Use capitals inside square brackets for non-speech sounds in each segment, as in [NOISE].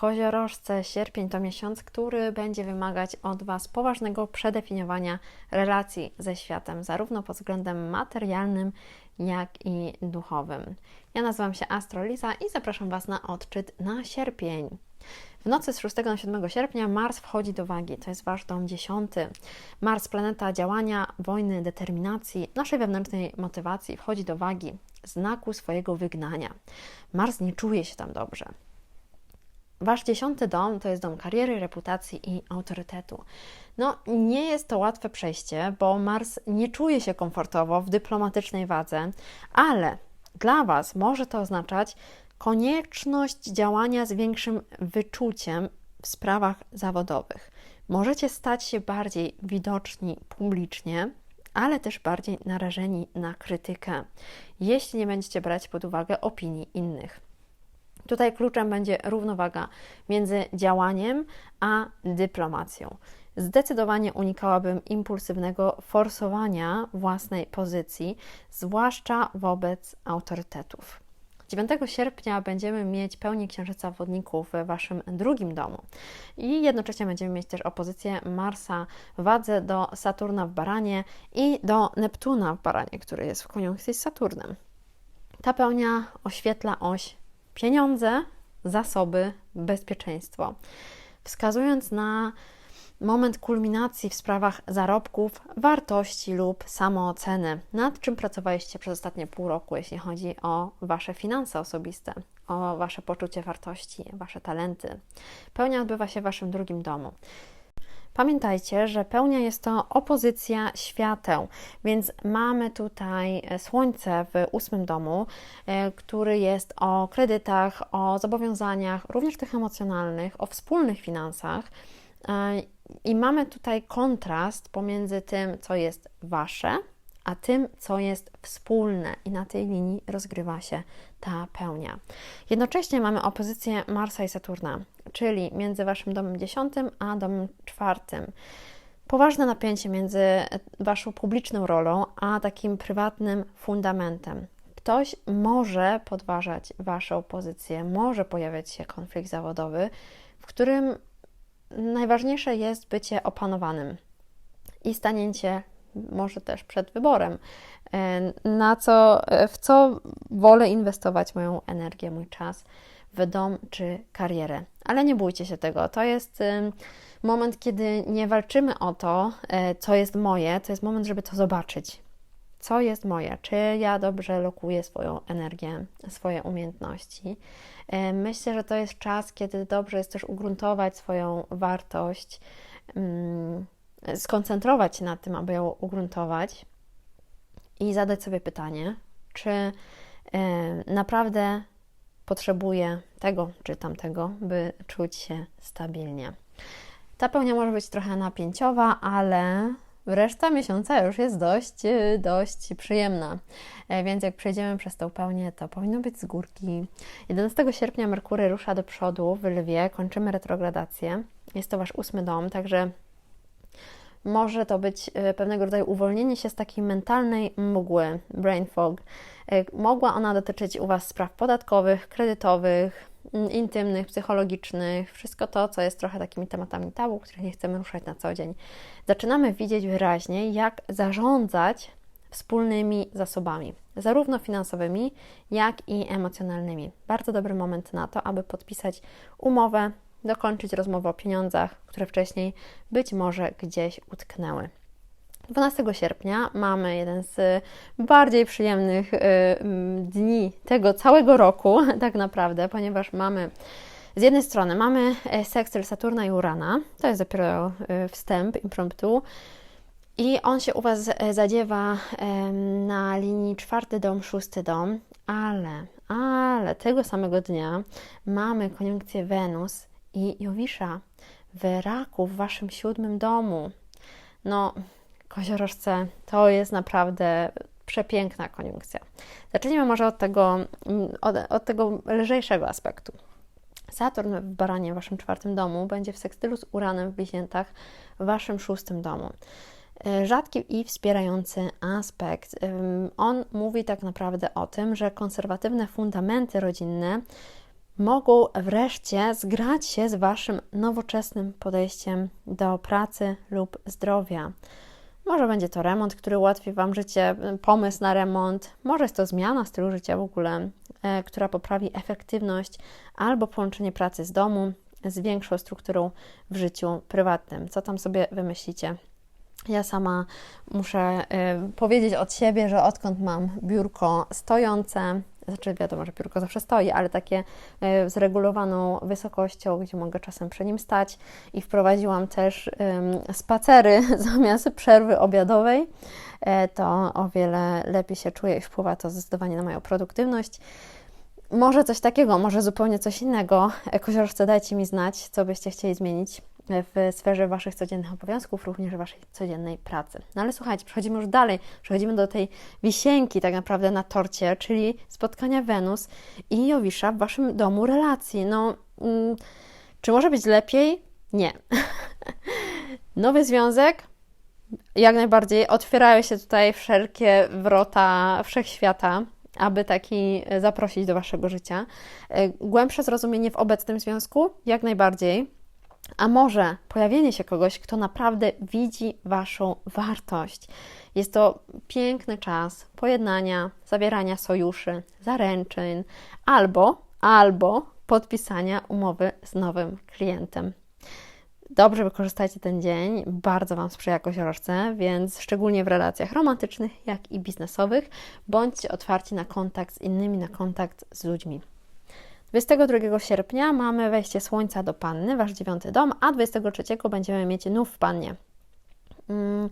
Koziorożce, sierpień to miesiąc, który będzie wymagać od Was poważnego przedefiniowania relacji ze światem, zarówno pod względem materialnym, jak i duchowym. Ja nazywam się Astroliza i zapraszam Was na odczyt na sierpień. W nocy z 6 na 7 sierpnia Mars wchodzi do wagi, to jest Wasz dom dziesiąty. Mars, planeta działania, wojny, determinacji, naszej wewnętrznej motywacji, wchodzi do wagi, znaku swojego wygnania. Mars nie czuje się tam dobrze. Wasz dziesiąty dom to jest dom kariery, reputacji i autorytetu. No, nie jest to łatwe przejście, bo Mars nie czuje się komfortowo w dyplomatycznej wadze, ale dla Was może to oznaczać konieczność działania z większym wyczuciem w sprawach zawodowych. Możecie stać się bardziej widoczni publicznie, ale też bardziej narażeni na krytykę, jeśli nie będziecie brać pod uwagę opinii innych. Tutaj kluczem będzie równowaga między działaniem a dyplomacją. Zdecydowanie unikałabym impulsywnego forsowania własnej pozycji, zwłaszcza wobec autorytetów. 9 sierpnia będziemy mieć pełnię księżyca wodników w Waszym drugim domu i jednocześnie będziemy mieć też opozycję Marsa w wadze do Saturna w Baranie i do Neptuna w Baranie, który jest w koniunkcji z Saturnem. Ta pełnia oświetla oś pieniądze, zasoby, bezpieczeństwo, wskazując na moment kulminacji w sprawach zarobków, wartości lub samooceny, nad czym pracowaliście przez ostatnie pół roku, jeśli chodzi o Wasze finanse osobiste, o Wasze poczucie wartości, Wasze talenty. Pełnia odbywa się w Waszym drugim domu. Pamiętajcie, że pełnia jest to opozycja świateł, więc mamy tutaj e, Słońce w ósmym domu, e, który jest o kredytach, o zobowiązaniach, również tych emocjonalnych, o wspólnych finansach. E, I mamy tutaj kontrast pomiędzy tym, co jest wasze, a tym, co jest wspólne, i na tej linii rozgrywa się ta pełnia. Jednocześnie mamy opozycję Marsa i Saturna, czyli między waszym domem dziesiątym a domem czwartym. Poważne napięcie między waszą publiczną rolą a takim prywatnym fundamentem. Ktoś może podważać waszą pozycję, może pojawiać się konflikt zawodowy, w którym najważniejsze jest bycie opanowanym i stanięcie może też przed wyborem, e, na co, w co wolę inwestować moją energię, mój czas, w dom czy karierę. Ale nie bójcie się tego. To jest moment, kiedy nie walczymy o to, e, co jest moje, to jest moment, żeby to zobaczyć. Co jest moje? Czy ja dobrze lokuję swoją energię, swoje umiejętności? E, myślę, że to jest czas, kiedy dobrze jest też ugruntować swoją wartość skoncentrować się na tym, aby ją ugruntować i zadać sobie pytanie, czy e, naprawdę potrzebuję tego czy tamtego, by czuć się stabilnie. Ta pełnia może być trochę napięciowa, ale reszta miesiąca już jest dość, e, dość przyjemna. E, więc jak przejdziemy przez tą pełnię, to powinno być z górki. 11 sierpnia Merkury rusza do przodu w Lwie, kończymy retrogradację. Jest to Wasz ósmy dom, także może to być e, pewnego rodzaju uwolnienie się z takiej mentalnej mgły, brain fog. E, mogła ona dotyczyć u Was spraw podatkowych, kredytowych, intymnych, psychologicznych, wszystko to, co jest trochę takimi tematami tabu, których nie chcemy ruszać na co dzień. Zaczynamy widzieć wyraźnie, jak zarządzać wspólnymi zasobami, zarówno finansowymi, jak i emocjonalnymi. Bardzo dobry moment na to, aby podpisać umowę dokończyć rozmowę o pieniądzach, które wcześniej być może gdzieś utknęły. 12 sierpnia mamy jeden z bardziej przyjemnych y, dni tego całego roku, [LAUGHS] tak naprawdę, ponieważ mamy z jednej strony mamy e, sekstyl Saturna i Urana, to jest dopiero y, wstęp, impromptu, i on się u Was e, zadziewa na linii czwarty dom, szósty dom, ale, ale tego samego dnia mamy koniunkcję Wenus i Jowisza w raku w waszym siódmym domu. No, koziorożce, to jest naprawdę przepiękna koniunkcja. Zacznijmy może od tego, od, od tego lżejszego aspektu. Saturn w baranie w waszym czwartym domu będzie w sekstylu z Uranem w bliźniętach w waszym szóstym domu. Rzadki i wspierający aspekt. On mówi tak naprawdę o tym, że konserwatywne fundamenty rodzinne mogą wreszcie zgrać się z Waszym nowoczesnym podejściem do pracy lub zdrowia. Może będzie to remont, który ułatwi Wam życie, pomysł na remont, może jest to zmiana stylu życia w ogóle, e, która poprawi efektywność, albo połączenie pracy z domu z większą strukturą w życiu prywatnym. Co tam sobie wymyślicie? Ja sama muszę y, powiedzieć od siebie, że odkąd mam biurko stojące, znaczy wiadomo, że biurko zawsze stoi, ale takie y, z regulowaną wysokością, gdzie mogę czasem przy nim stać i wprowadziłam też spacery [LAUGHS] zamiast przerwy obiadowej, y, to o wiele lepiej się czuję i wpływa to zdecydowanie na moją produktywność. Może coś takiego, może zupełnie coś innego. Koziorożce, dajcie mi znać, co byście chcieli zmienić w sferze Waszych codziennych obowiązków, również Waszej codziennej pracy. No ale słuchajcie, przechodzimy już dalej, przechodzimy do tej wisienki tak naprawdę na torcie, czyli spotkania Wenus i Jowisza w Waszym domu relacji. No, mm, czy może być lepiej? Nie. [LAUGHS] Nowy związek? Jak najbardziej. Otwierają się tutaj wszelkie wrota wszechświata aby taki zaprosić do Waszego życia. Głębsze zrozumienie w obecnym związku? Jak najbardziej. A może pojawienie się kogoś, kto naprawdę widzi Waszą wartość. Jest to piękny czas pojednania, zawierania sojuszy, zaręczyn albo, albo podpisania umowy z nowym klientem. Dobrze wykorzystajcie ten dzień, bardzo Wam sprzyja koziorożce, więc szczególnie w relacjach romantycznych, jak i biznesowych, bądźcie otwarci na kontakt z innymi, na kontakt z ludźmi. 22 sierpnia mamy wejście Słońca do Panny, Wasz dziewiąty dom, a 23 będziemy mieć nów w Pannie. Mm,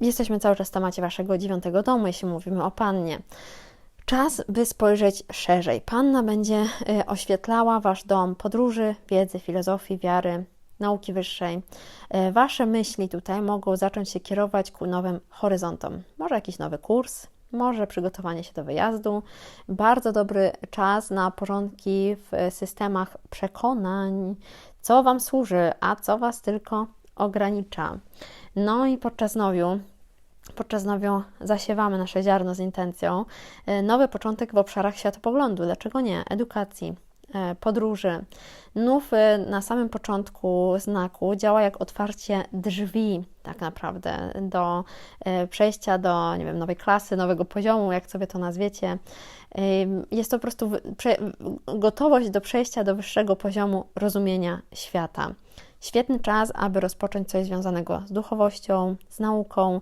jesteśmy cały czas w temacie Waszego dziewiątego domu, jeśli mówimy o Pannie. Czas, by spojrzeć szerzej. Panna będzie y, oświetlała Wasz dom podróży, wiedzy, filozofii, wiary, nauki wyższej. Y, wasze myśli tutaj mogą zacząć się kierować ku nowym horyzontom. Może jakiś nowy kurs, może przygotowanie się do wyjazdu. Bardzo dobry czas na porządki w systemach przekonań, co Wam służy, a co Was tylko ogranicza. No i podczas nowiu Podczas nowiu zasiewamy nasze ziarno z intencją. Nowy początek w obszarach światopoglądu, dlaczego nie? Edukacji, E, podróży. Nów na samym początku znaku działa jak otwarcie drzwi, tak naprawdę, do e, przejścia do, nie wiem, nowej klasy, nowego poziomu, jak sobie to nazwiecie. E, jest to po prostu gotowość do przejścia do wyższego poziomu rozumienia świata. Świetny czas, aby rozpocząć coś związanego z duchowością, z nauką,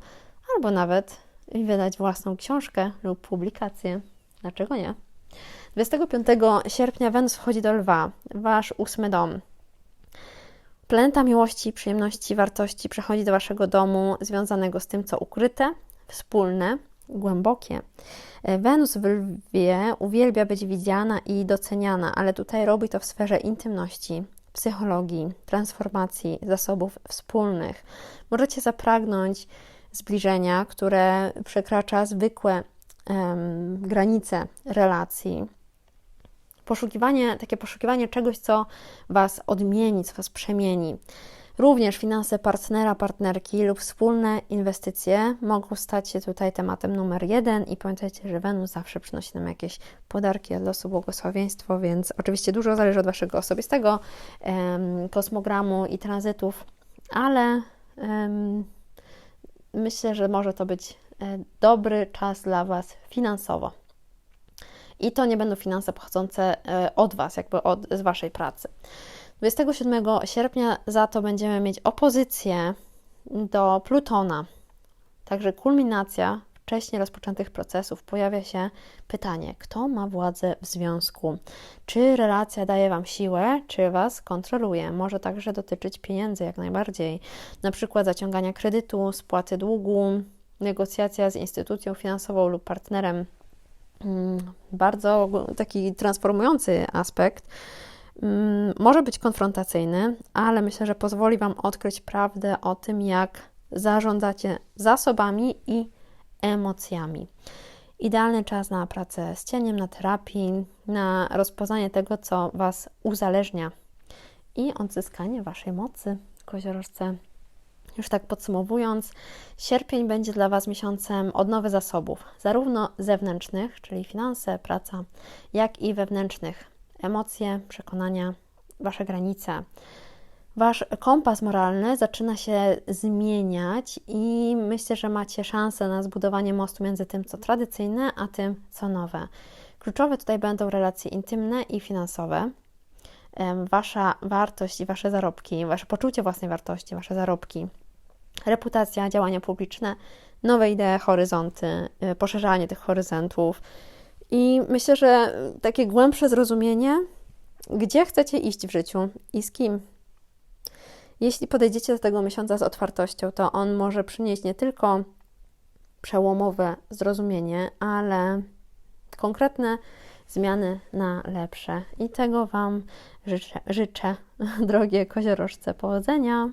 albo nawet wydać własną książkę lub publikację. Dlaczego nie? 25 sierpnia Wenus wchodzi do Lwa, wasz ósmy dom. Planeta miłości, przyjemności, wartości przechodzi do waszego domu związanego z tym, co ukryte, wspólne, głębokie. Wenus w Lwie uwielbia być widziana i doceniana, ale tutaj robi to w sferze intymności, psychologii, transformacji, zasobów wspólnych. Możecie zapragnąć zbliżenia, które przekracza zwykłe um, granice relacji poszukiwanie, takie poszukiwanie czegoś, co Was odmieni, co Was przemieni. Również finanse partnera, partnerki lub wspólne inwestycje mogą stać się tutaj tematem numer jeden i pamiętajcie, że Wenus zawsze przynosi nam jakieś podarki od losu, błogosławieństwo, więc oczywiście dużo zależy od Waszego osobistego kosmogramu i tranzytów, ale myślę, że może to być e, dobry czas dla Was finansowo. I to nie będą finanse pochodzące e, od Was, jakby od, z Waszej pracy. 27 sierpnia za to będziemy mieć opozycję do Plutona. Także kulminacja wcześniej rozpoczętych procesów pojawia się pytanie, kto ma władzę w związku? Czy relacja daje Wam siłę, czy Was kontroluje? Może także dotyczyć pieniędzy jak najbardziej, na przykład zaciągania kredytu, spłaty długu, negocjacja z instytucją finansową lub partnerem bardzo taki transformujący aspekt. Mm, może być konfrontacyjny, ale myślę, że pozwoli Wam odkryć prawdę o tym, jak zarządzacie zasobami i emocjami. Idealny czas na pracę z cieniem, na terapii, na rozpoznanie tego, co Was uzależnia i odzyskanie Waszej mocy, koziorożce. Już tak podsumowując, sierpień będzie dla Was miesiącem odnowy zasobów, zarówno zewnętrznych, czyli finanse, praca, jak i wewnętrznych, emocje, przekonania, Wasze granice. Wasz kompas moralny zaczyna się zmieniać i myślę, że macie szansę na zbudowanie mostu między tym, co tradycyjne, a tym, co nowe. Kluczowe tutaj będą relacje intymne i finansowe. Wasza wartość i wasze zarobki, wasze poczucie własnej wartości, wasze zarobki, reputacja, działania publiczne, nowe idee, horyzonty, y, poszerzanie tych horyzontów. I myślę, że takie głębsze zrozumienie, gdzie chcecie iść w życiu i z kim. Jeśli podejdziecie do tego miesiąca z otwartością, to on może przynieść nie tylko przełomowe zrozumienie, ale konkretne zmiany na lepsze. I tego Wam życzę, życzę [LAUGHS] drogie koziorożce, powodzenia.